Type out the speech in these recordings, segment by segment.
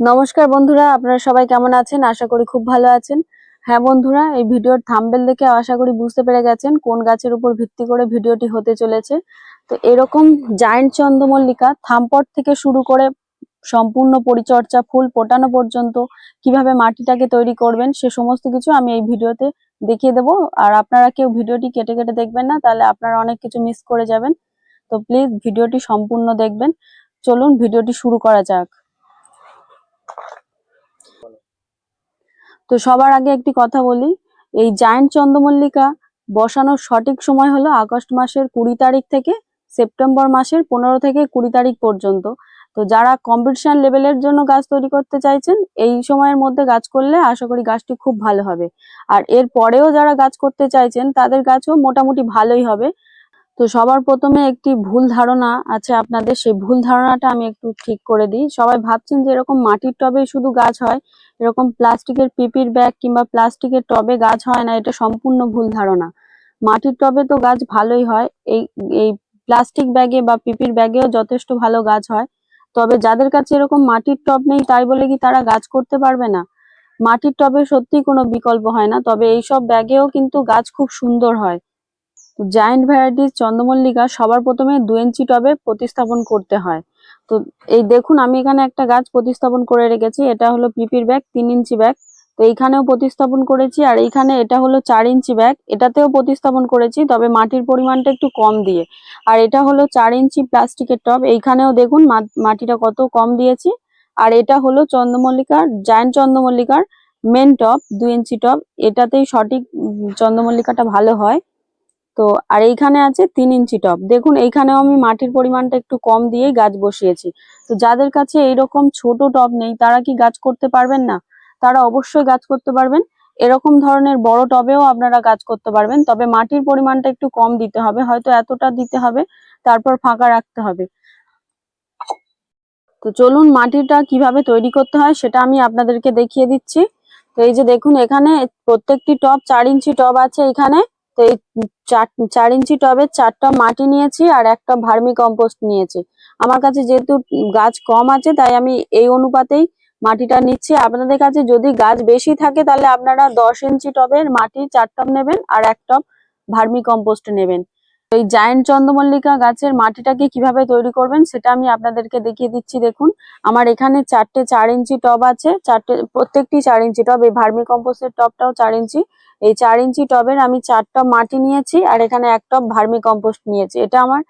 নমস্কার বন্ধুরা, আপনারা সবাই কেমন আছেন? আশা করি খুব ভালো আছেন। হ্যাঁ বন্ধুরা, এই ভিডিওর থাম্বেল দেখে আশা করি বুঝতে পেরে গেছেন কোন গাছের উপর ভিত্তি করে ভিডিওটি হতে চলেছে। তো এরকম জায়েন্ট চন্দ্রমল্লিকা থামপট থেকে শুরু করে সম্পূর্ণ পরিচর্যা, ফুল ফোটানো পর্যন্ত কীভাবে মাটিটাকে তৈরি করবেন, সে সমস্ত কিছু আমি এই ভিডিওতে দেখিয়ে দেবো। আর আপনারা কেউ ভিডিওটি কেটে কেটে দেখবেন না, তাহলে আপনারা অনেক কিছু মিস করে যাবেন। তো প্লিজ ভিডিওটি সম্পূর্ণ দেখবেন। চলুন ভিডিওটি শুরু করা যাক। তো সবার আগে একটি কথা বলি, এই জায়েন্ট চন্দ্রমল্লিকা বসানোর সঠিক সময় হলো আগস্ট মাসের কুড়ি তারিখ থেকে সেপ্টেম্বর মাসের পনেরো থেকে কুড়ি তারিখ পর্যন্ত। তো যারা কম্পিটিশন লেভেলের জন্য গাছ তৈরি করতে চাইছেন, এই সময়ের মধ্যে গাছ করলে আশা করি গাছটি খুব ভালো হবে। আর এর পরেও যারা গাছ করতে চাইছেন, তাদের গাছও মোটামুটি ভালোই হবে। তো সবার প্রথমে একটি ভুল ধারণা আছে আপনাদের, সেই ভুল ধারণাটা আমি একটু ঠিক করে দিই। সবাই ভাবছেন যে এরকম মাটির টবে শুধু গাছ হয় এরকম প্লাস্টিকের পিপির ব্যাগ কিংবা প্লাস্টিকের টবে গাছ হয় না, এটা সম্পূর্ণ ভুল ধারণা। মাটির টবে তো গাছ ভালোই হয়, এই এই প্লাস্টিক ব্যাগে বা পিপির ব্যাগেও যথেষ্ট ভালো গাছ হয়। তবে যাদের কাছে এরকম মাটির টব নেই, তাই বলে কি তারা গাছ করতে পারবে না? মাটির টবে সত্যি কোনো বিকল্প হয় না, তবে এইসব ব্যাগেও কিন্তু গাছ খুব সুন্দর হয়। জায়েন্ট ভ্যারাইটিস চন্দ্রমল্লিকা সবার প্রথমে দু ইঞ্চি টবে প্রতিস্থাপন করতে হয়। তো এই দেখুন, আমি এখানে একটা গাছ প্রতিস্থাপন করে রেখেছি। এটা হলো পিপির ব্যাগ, তিন ইঞ্চি ব্যাগ। তো এইখানেও প্রতিস্থাপন করেছি, আর এইখানে এটা হলো চার ইঞ্চি ব্যাগ। এটাতেও প্রতিস্থাপন করেছি, তবে মাটির পরিমাণটা একটু কম দিয়ে। আর এটা হলো চার ইঞ্চি প্লাস্টিকের টব। এইখানেও দেখুন মাটিটা কত কম দিয়েছি। আর এটা হলো চন্দ্রমল্লিকার, জায়েন্ট চন্দ্রমল্লিকার মেন টপ দু ইঞ্চি টপ এটাতেই সঠিক চন্দ্রমল্লিকাটা ভালো হয়। তো আর এইখানে আছে তিন ইঞ্চি টব দেখুন, এইখানেও আমি মাটির পরিমাণটা একটু কম দিয়ে গাছ বসিয়েছি। তো যাদের কাছে এইরকম ছোট টব নেই, তারা কি গাছ করতে পারবেন না? তারা অবশ্যই গাছ করতে পারবেন। এরকম ধরনের বড় টবেও আপনারা গাছ করতে পারবেন, তবে মাটির পরিমাণটা একটু কম দিতে হবে, হয়তো এতটা দিতে হবে, তারপর ফাঁকা রাখতে হবে। তো চলুন, মাটিটা কীভাবে তৈরি করতে হয় সেটা আমি আপনাদেরকে দেখিয়ে দিচ্ছি। তো এই যে দেখুন, এখানে প্রত্যেকটি টব চার ইঞ্চি টব আছে এখানে। তো এই চার চার ইঞ্চি টবে চারটা মাটি নিয়েছি আর একটা ভার্মি কম্পোস্ট নিয়েছি। আমার কাছে যেহেতু গাছ কম আছে, তাই আমি এই অনুপাতেই মাটিটা নিচ্ছি। আপনাদের কাছে যদি গাছ বেশি থাকে, তাহলে আপনারা দশ ইঞ্চি টবের মাটি চার টব নেবেন আর এক টব ভার্মি কম্পোস্ট নেবেন। এই জায়েন্ট চন্দ্রমল্লিকা গাছের মাটিটাকে কীভাবে তৈরি করবেন সেটা আমি আপনাদেরকে দেখিয়ে দিচ্ছি, দেখুন। আমার এখানে চারটে চার ইঞ্চি টব আছে, চারটে, প্রত্যেকটি চার ইঞ্চি টব, এই ভার্মি কম্পোস্টের টবটাও চার ইঞ্চি। এই চার ইঞ্চি টবের আমি চার টব মাটি নিয়েছি আর এখানে এক টব ভার্মি কম্পোস্ট নিয়েছি। এটা আমার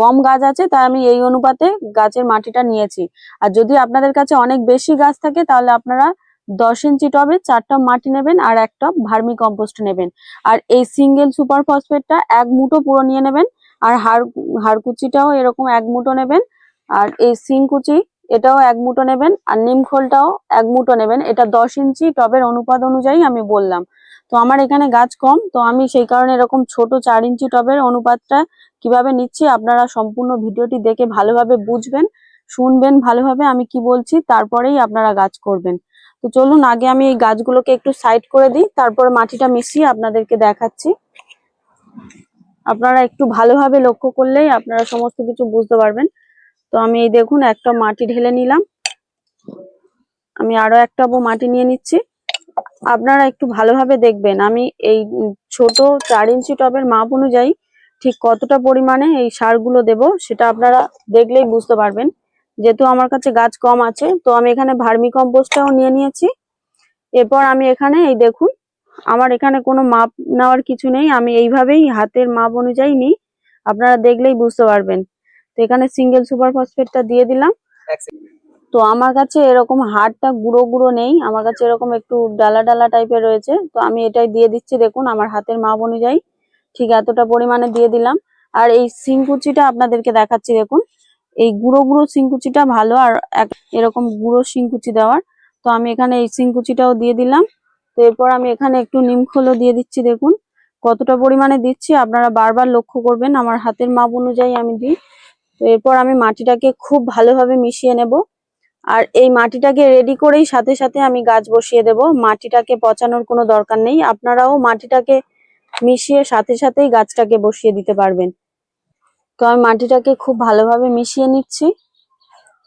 কম গাছ আছে, তাই আমি এই অনুপাতে গাছের মাটিটা নিয়েছি। আর যদি আপনাদের কাছে অনেক বেশি গাছ থাকে, তাহলে আপনারা দশ ইঞ্চি টবে চারটা মাটি নেবেন আর এক টব ভার্মি কম্পোস্ট নেবেন। আর এই সিঙ্গেল সুপার ফসফেটটা এক মুঠো পুরো নিয়ে নেবেন, আর হাড় হাড়কুচিটাও এরকম এক মুঠো নেবেন, আর এই সিংকুচি এটাও এক মুঠো নেবেন, আর নিমখোলটাও এক মুঠো নেবেন। এটা দশ ইঞ্চি টবের অনুপাত অনুযায়ী আমি বললাম। তো আমার এখানে গাছ কম, তো আমি সেই কারণে এরকম ছোট চার ইঞ্চি টবের অনুপাতটা কীভাবে নিচ্ছি আপনারা সম্পূর্ণ ভিডিওটি দেখে ভালোভাবে বুঝবেন, শুনবেন ভালোভাবে আমি কি বলছি, তারপরেই আপনারা গাছ করবেন। তো চলুন, আগে আমি এই গাছগুলোকে একটু সাইড করে দিই, তারপরে মাটিটা মিশিয়ে আপনাদেরকে দেখাচ্ছি। আপনারা একটু ভালোভাবে লক্ষ্য করলেই আপনারা সমস্ত কিছু বুঝতে পারবেন। তো আমি এই দেখুন, একটা মাটি ঢেলে নিলাম। আমি আরও একটা মাটি নিয়ে নিচ্ছি। আপনারা একটু ভালোভাবে দেখবেন, আমি এই ছোট চার ইঞ্চি টবের মাপ অনুযায়ী ঠিক কতটা পরিমাণে এই সারগুলো দেব সেটা আপনারা দেখলেই বুঝতে পারবেন। যেহেতু আমার কাছে গাছ কম আছে, তো আমি এখানে ভার্মি কম্পোস্টটাও নিয়ে নিয়েছি। এরপর আমি এখানে, এই দেখুন, আমার এখানে কোনো মাপ নেওয়ার কিছু নেই, আমি এইভাবেই হাতের মাপ অনুযায়ী নিই। আপনারা দেখলেই বুঝতে পারবেন। তো এখানে সিঙ্গেল সুপার ফসফেটটা দিয়ে দিলাম। তো আমার কাছে এরকম হাড়টা গুঁড়ো গুঁড়ো নেই, আমার কাছে এরকম একটু ডালা ডালা টাইপের রয়েছে। তো আমি এটাই দিয়ে দিচ্ছি, দেখুন, আমার হাতের মাপ অনুযায়ী। ঠিক এতটা পরিমাণে দিয়ে দিলাম। আর এই সিংকুচিটা আপনাদেরকে দেখাচ্ছি, দেখুন। এই গুঁড়ো গুঁড়ো সিংকুচিটা ভালো আর এরকম গুঁড়ো সিংকুচি দেওয়ার। তো আমি এখানে এই সিংকুচিটাও দিয়ে দিলাম। তো এরপর আমি এখানে একটু নিমখোলও দিয়ে দিচ্ছি, দেখুন। কতটা পরিমাণে দিচ্ছি আপনারা বারবার লক্ষ্য করবেন, আমার হাতের মাপ অনুযায়ী আমি দিই। তো এরপর আমি মাটিটাকে খুব ভালোভাবে মিশিয়ে নেব। আর এই মাটিটাকে রেডি করেই সাথে সাথে আমি গাছ বসিয়ে দেব। মাটিটাকে পচানোর কোনো দরকার নেই। আপনারাও মাটিটাকে মিশিয়ে সাথে সাথেই গাছটাকে বসিয়ে দিতে পারবেন। তো আমি মাটিটাকে খুব ভালোভাবে মিশিয়ে নিচ্ছি।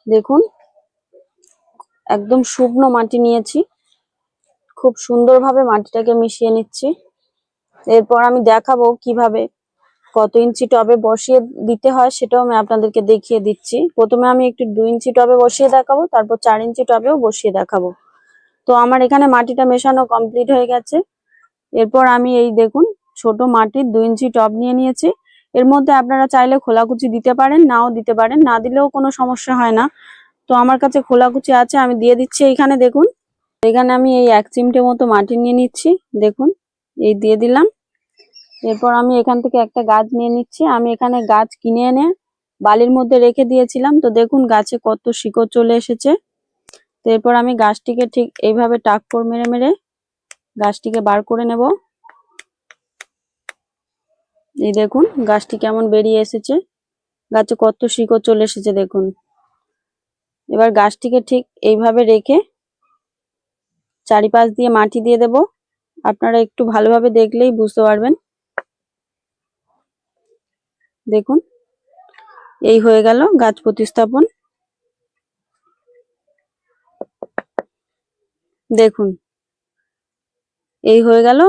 দেখুন, একদম শুকনো মাটি নিয়েছি। খুব সুন্দরভাবে মাটিটাকে মিশিয়ে নিচ্ছি। এরপর আমি দেখাবো কীভাবে কত ইঞ্চি টবে বসিয়ে দিতে হয়, সেটাও আমি আপনাদেরকে দেখিয়ে দিচ্ছি। প্রথমে আমি একটু দুই ইঞ্চি টবে বসিয়ে দেখাবো, তারপর চার ইঞ্চি টবেও বসিয়ে দেখাবো। তো আমার এখানে মাটিটা মেশানো কমপ্লিট হয়ে গেছে। এরপর আমি এই দেখুন, ছোট মাটির দুই ইঞ্চি টব নিয়ে নিয়েছি। এর মধ্যে আপনারা চাইলে খোলাকুচি দিতে পারেন, নাও দিতে পারেন, না দিলেও কোনো সমস্যা হয় না। তো আমার কাছে খোলাকুচি আছে, আমি দিয়ে দিচ্ছি এইখানে দেখুন। এখানে আমি এই এক চিমটে মতো মাটি নিয়ে নিচ্ছি, দেখুন। এই দিয়ে দিলাম। এরপর আমি এখান থেকে একটা গাছ নিয়ে নিচ্ছি। আমি এখানে গাছ কিনে এনে বালির মধ্যে রেখে দিয়েছিলাম। তো দেখুন, গাছে কত শিকড় চলে এসেছে। তো এরপর আমি গাছটিকে ঠিক এইভাবে টাক্কর মেরে মেরে গাছটিকে বার করে নেব। এই দেখুন, গাছটি কেমন বেরিয়ে এসেছে। গাছে কত শিকড় চলে এসেছে, দেখুন। এবার গাছটিকে ঠিক এইভাবে রেখে চারিপাশ দিয়ে মাটি দিয়ে দেব। আপনারা একটু ভালোভাবে দেখলেই বুঝতে পারবেন। দেখুন, এই হয়ে গেল গাছ প্রতিস্থাপন। দেখুন, এই হয়ে গেল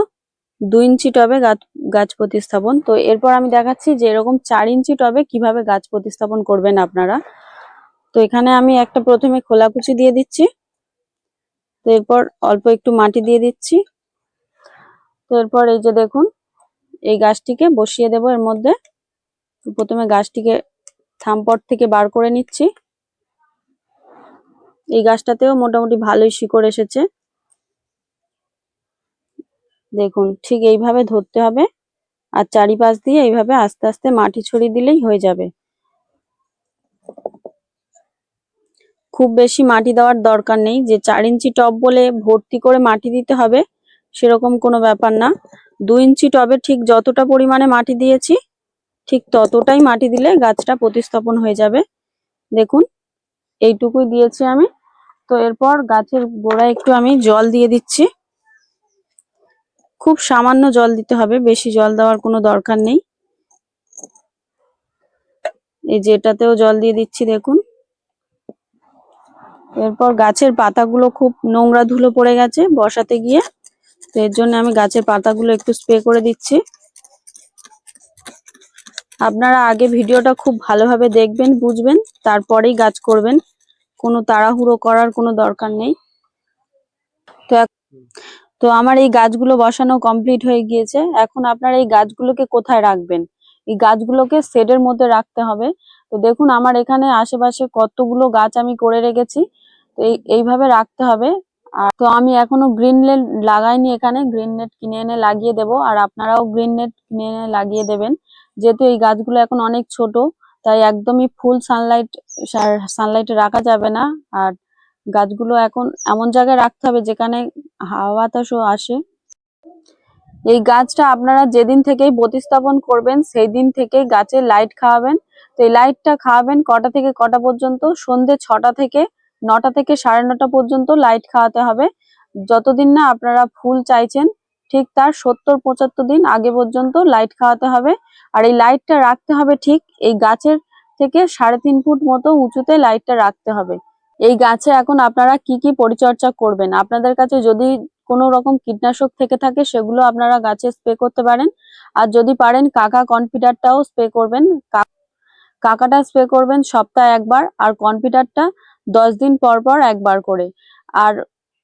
দুই ইঞ্চি টবে গাছ গাছ প্রতিস্থাপন। তো এরপর আমি দেখাচ্ছি যে এরকম চার ইঞ্চি টবে কীভাবে গাছ প্রতিস্থাপন করবেন আপনারা। তো এখানে আমি একটা প্রথমে খোলাকুচি দিয়ে দিচ্ছি। তো এরপর অল্প একটু মাটি দিয়ে দিচ্ছি। তো এরপর এই যে দেখুন, এই গাছটিকে বসিয়ে দেব এর মধ্যে। প্রথমে গাছটিকে থামপট থেকে বার করে নিচ্ছি। এই গাছটাতেও মোটামুটি ভালোই শিকড় এসেছে। দেখুন, ঠিক এইভাবে ধরতে হবে আর চারিপাশ দিয়ে এইভাবে আস্তে আস্তে মাটি ছড়িয়ে দিলেই হয়ে যাবে। খুব বেশি মাটি দেওয়ার দরকার নেই। যে চার ইঞ্চি টব বলে ভর্তি করে মাটি দিতে হবে সেরকম কোনো ব্যাপার না। দু ইঞ্চি টবে ঠিক যতটা পরিমাণে মাটি দিয়েছি, ঠিক ততটাই মাটি দিলে গাছটা প্রতিস্থাপন হয়ে যাবে। দেখুন, এইটুকুই দিয়েছি আমি। তো এরপর গাছের গোড়ায় একটু আমি জল দিয়ে দিচ্ছি। খুব সামান্য জল দিতে হবে, বেশি জল দেওয়ার কোনো দরকার নেই। এই যে এটাতেও জল দিয়ে দিচ্ছি, দেখুন। এরপর গাছের পাতাগুলো খুব নোংরা ধুলো পড়ে গেছে বসাতে গিয়ে, তো এর জন্য আমি গাছের পাতাগুলো একটু স্প্রে করে দিচ্ছি। আপনারা আগে ভিডিওটা খুব ভালোভাবে দেখবেন, বুঝবেন, তারপরেই গাছ করবেন। কোনো তাড়াহুড়ো করার কোনো দরকার নেই। তো তো আমার এই গাছগুলো বসানো কমপ্লিট হয়ে গিয়েছে। এখন আপনারা এই গাছগুলোকে কোথায় রাখবেন? এই গাছগুলোকে শেডের মধ্যে রাখতে হবে। তো দেখুন, আমার এখানে আশেপাশে কতগুলো গাছ আমি করে রেখেছি। তো এই, এইভাবে রাখতে হবে। আর তো আমি এখনও গ্রিন নেট লাগাইনি এখানে। গ্রিন নেট কিনে এনে লাগিয়ে দেব। আর আপনারাও গ্রিন নেট কিনে এনে লাগিয়ে দেবেন। যেহেতু এই গাছগুলো এখন অনেক ছোট, তাই একদমই ফুল সানলাইট সানলাইটে রাখা যাবে না। আর গাছগুলো এখন এমন জায়গায় রাখতে হবে যেখানে হাওয়া বাতাসও আসে। এই গাছটা আপনারা যেদিন থেকেই প্রতিস্থাপন করবেন সেই দিন থেকেই গাছে লাইট খাওয়াবেন। তো এই লাইটটা খাওয়াবেন কটা থেকে কটা পর্যন্ত? সন্ধে ছটা থেকে নটা থেকে সাড়ে নটা পর্যন্ত লাইট খাওয়াতে হবে। যতদিন না আপনারা ফুল চাইছেন, ঠিক তার সত্তর পঁচাত্তর দিন আগে পর্যন্ত লাইট খাওয়াতে হবে। আর এই লাইটটা রাখতে হবে ঠিক এই গাছের থেকে সাড়ে তিন ফুট মতো উঁচুতে লাইটটা রাখতে হবে। এই গাছে এখন আপনারা কি কি পরিচর্যা করবেন? আপনাদের কাছে যদি কোনো রকম কীটনাশক থেকে থাকে, সেগুলো আপনারা গাছে স্প্রে করতে পারেন। আর যদি পারেন, কাকা কনফিডারটাও স্প্রে করবেন। কাকাটা স্প্রে করবেন সপ্তাহে একবার, আর কনফিডারটা দশ দিন পর পর একবার করে। আর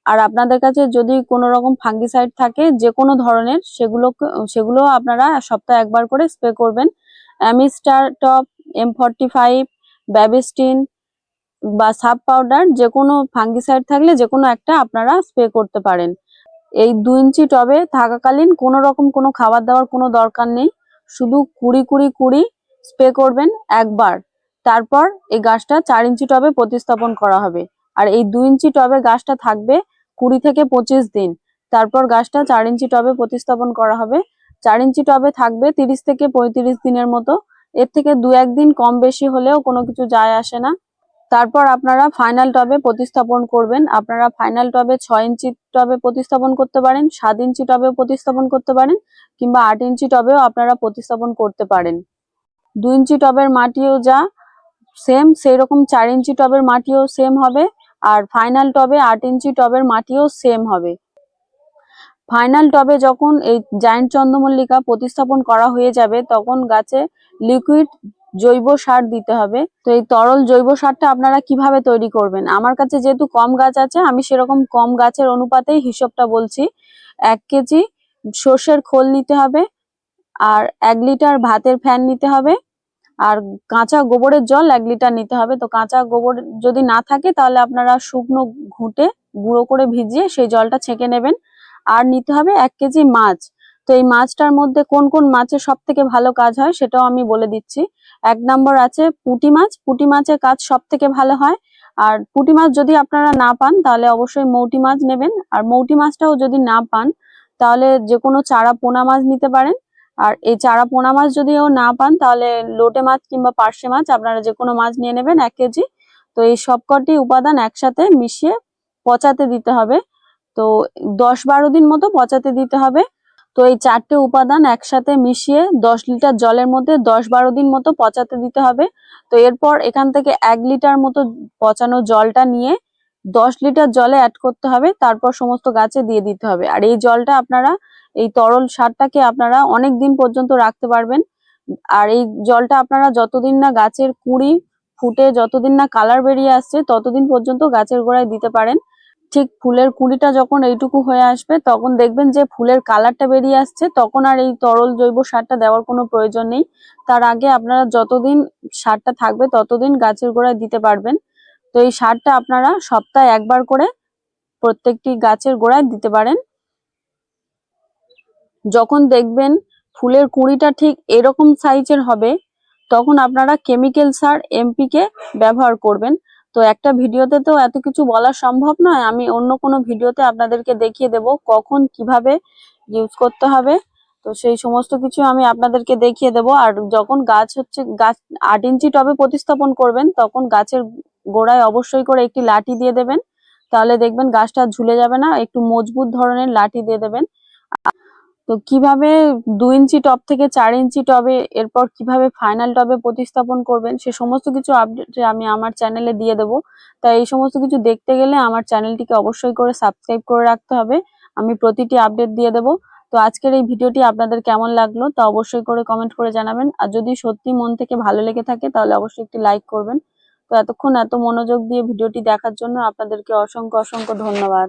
আর আপনাদের কাছে যদি কোনো রকম ফাঙ্গিসাইড থাকে, যে কোনো ধরনের সেগুলো সেগুলো আপনারা সপ্তাহে একবার করে স্প্রে করবেন। Amistar top, M forty five, Bavistin বা সাব পাউডার যে কোনো ফাঙ্গিসাইড থাকলে যে কোনো একটা আপনারা স্প্রে করতে পারেন। এই দু ইঞ্চি টবে থাকাকালীন কোনো রকম কোনো খাবার দাবার কোনো দরকার নেই। শুধু কুড়ি কুড়ি কুড়ি স্প্রে করবেন একবার। তারপর এই গাছটা চার ইঞ্চি টবে প্রতিস্থাপন করা হবে। আর এই দু ইঞ্চি টবে গাছটা থাকবে কুড়ি থেকে পঁচিশ দিন। তারপর গাছটা চার ইঞ্চি টবে প্রতিস্থাপন করা হবে। চার ইঞ্চি টবে থাকবে তিরিশ থেকে পঁয়ত্রিশ দিনের মতো। এর থেকে দু একদিন কম বেশি হলেও কোনো কিছু যায় আসে না। তারপর আপনারা ফাইনাল টবে প্রতিস্থাপন করবেন। আপনারা ফাইনাল টবে ছয় ইঞ্চি টবে প্রতিস্থাপন করতে পারেন, সাত ইঞ্চি টবেও প্রতিস্থাপন করতে পারেন, কিংবা আট ইঞ্চি টবেও আপনারা প্রতিস্থাপন করতে পারেন। দু ইঞ্চি টবের মাটিও যা সেম সেই রকম চার ইঞ্চি টবের মাটিও সেম হবে, আর ফাইনাল টবে আট ইঞ্চি টবের মাটিও সেম হবে। ফাইনাল টবে যখন এই জায়ান্ট চন্দ্রমল্লিকা প্রতিস্থাপন করা হয়ে যাবে, তখন গাছে লিকুইড জৈব সার দিতে হবে। তো এই তরল জৈব সারটা আপনারা কীভাবে তৈরি করবেন? আমার কাছে যেহেতু কম গাছ আছে, আমি সেরকম কম গাছের অনুপাতেই হিসেবটা বলছি। এক কেজি সর্ষের খোল নিতে হবে, আর এক লিটার ভাতের ফ্যান নিতে হবে, আর কাঁচা গোবরের জল এক লিটার নিতে হবে। তো কাঁচা গোবর যদি না থাকে, তাহলে আপনারা শুকনো ঘুঁটে গুঁড়ো করে ভিজিয়ে সেই জলটা ছেঁকে নেবেন। আর নিতে হবে এক কেজি মাছ। তো এই মাছটার মধ্যে কোন কোন মাছের সব থেকে ভালো কাজ হয়, সেটাও আমি বলে দিচ্ছি। এক নম্বর আছে পুঁটি মাছ। পুঁটি মাছের কাজ সব থেকে ভালো হয়। আর পুঁটি মাছ যদি আপনারা না পান, তাহলে অবশ্যই মৌটি মাছ নেবেন। আর মৌটি মাছটাও যদি না পান, তাহলে যে কোনো চারা পোনা মাছ নিতে পারেন। আর এই চারা পোনা মাছ যদিও না পান, তাহলে লোটে মাছ কিংবা পার্শে মাছ আপনারা যে কোনো মাছ নিয়ে নেবেন এক কেজি। তো এই সবকটি উপাদান একসাথে মিশিয়ে পচাতে দিতে হবে। তো দশ বারো দিন মতো পচাতে দিতে হবে। তো এই চারটে উপাদান একসাথে মিশিয়ে দশ লিটার জলের মধ্যে দশ বারো দিন মতো পচাতে দিতে হবে। তো এরপর এখান থেকে এক লিটার মতো পচানো জলটা নিয়ে দশ লিটার জলে অ্যাড করতে হবে। তারপর সমস্ত গাছে দিয়ে দিতে হবে। আর এই জলটা আপনারা, এই তরল সারটাকে আপনারা অনেক দিন পর্যন্ত রাখতে পারবেন। আর এই জলটা আপনারা যতদিন না গাছের কুঁড়ি ফুটে, যতদিন না কালার বেরিয়ে আসছে, ততদিন পর্যন্ত গাছের গোড়ায় দিতে পারেন। ঠিক ফুলের কুঁড়িটা যখন এইটুকু হয়ে আসবে, তখন দেখবেন যে ফুলের কালারটা বেরিয়ে আসছে, তখন আর এই তরল জৈব সারটা দেওয়ার কোনো প্রয়োজন নেই। তার আগে আপনারা যতদিন সারটা থাকবে, ততদিন গাছের গোড়ায় দিতে পারবেন। তো এই সারটা আপনারা সপ্তাহে একবার করে প্রত্যেকটি গাছের গোড়ায় দিতে পারেন। যখন দেখবেন ফুলের কুঁড়িটা ঠিক এরকম সাইজের হবে, তখন আপনারা কেমিক্যাল সার, এমপিকে ব্যবহার করবেন। তো একটা ভিডিওতে তো এত কিছু বলা সম্ভব নয়। আমি অন্য কোনো ভিডিওতে আপনাদেরকে দেখিয়ে দেব কখন কীভাবে ইউজ করতে হবে। তো সেই সমস্ত কিছু আমি আপনাদেরকে দেখিয়ে দেব। আর যখন গাছ হচ্ছে, গাছ আট ইঞ্চি টবে প্রতিস্থাপন করবেন, তখন গাছের গোড়ায় অবশ্যই করে একটি লাঠি দিয়ে দেবেন। তাহলে দেখবেন গাছটা ঝুলে যাবে না। একটু মজবুত ধরনের লাঠি দিয়ে দেবেন। তো কীভাবে দু ইঞ্চি টব থেকে চার ইঞ্চি টবে, এরপর কীভাবে ফাইনাল টবে প্রতিস্থাপন করবেন, সে সমস্ত কিছু আপডেট আমি আমার চ্যানেলে দিয়ে দেবো। তাই এই সমস্ত কিছু দেখতে গেলে আমার চ্যানেলটিকে অবশ্যই করে সাবস্ক্রাইব করে রাখতে হবে। আমি প্রতিটি আপডেট দিয়ে দেবো। তো আজকের এই ভিডিওটি আপনাদের কেমন লাগল তা অবশ্যই করে কমেন্ট করে জানাবেন। আর যদি সত্যি মন থেকে ভালো লেগে থাকে তাহলে অবশ্যই একটি লাইক করবেন। তো এতক্ষণ এত মনোযোগ দিয়ে ভিডিওটি দেখার জন্য আপনাদেরকে অসংখ্য অসংখ্য ধন্যবাদ।